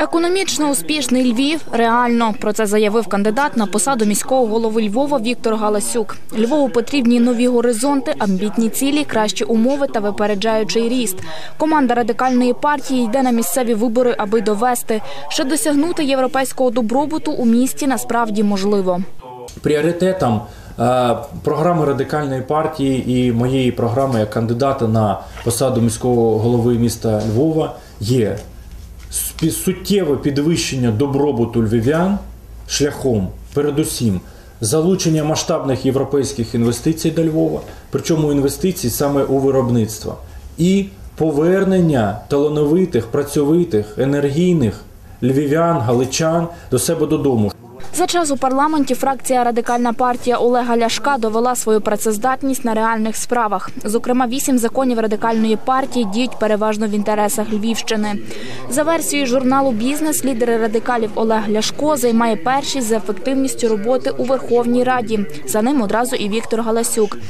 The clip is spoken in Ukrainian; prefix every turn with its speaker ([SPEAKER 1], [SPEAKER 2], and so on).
[SPEAKER 1] Економічно успішний Львів реально. Про це заявив кандидат на посаду міського голови Львова Віктор Галасюк. Львову потрібні нові горизонти, амбітні цілі, кращі умови та випереджаючий ріст. Команда радикальної партії йде на місцеві вибори, аби довести, що досягнути європейського добробуту у місті насправді можливо.
[SPEAKER 2] Пріоритетом е, програми радикальної партії і моєї програми як кандидата на посаду міського голови міста Львова є суттєве підвищення добробуту львів'ян шляхом, передусім, залучення масштабних європейських інвестицій до Львова, причому інвестицій саме у виробництво, і повернення талановитих, працьовитих, енергійних львів'ян, галичан до себе додому.
[SPEAKER 1] За час у парламенті фракція Радикальна партія Олега Ляшка довела свою працездатність на реальних справах. Зокрема, вісім законів радикальної партії діють переважно в інтересах Львівщини. За версією журналу Бізнес лідери радикалів Олег Ляшко займає першість за ефективністю роботи у Верховній Раді. За ним одразу і Віктор Галасюк.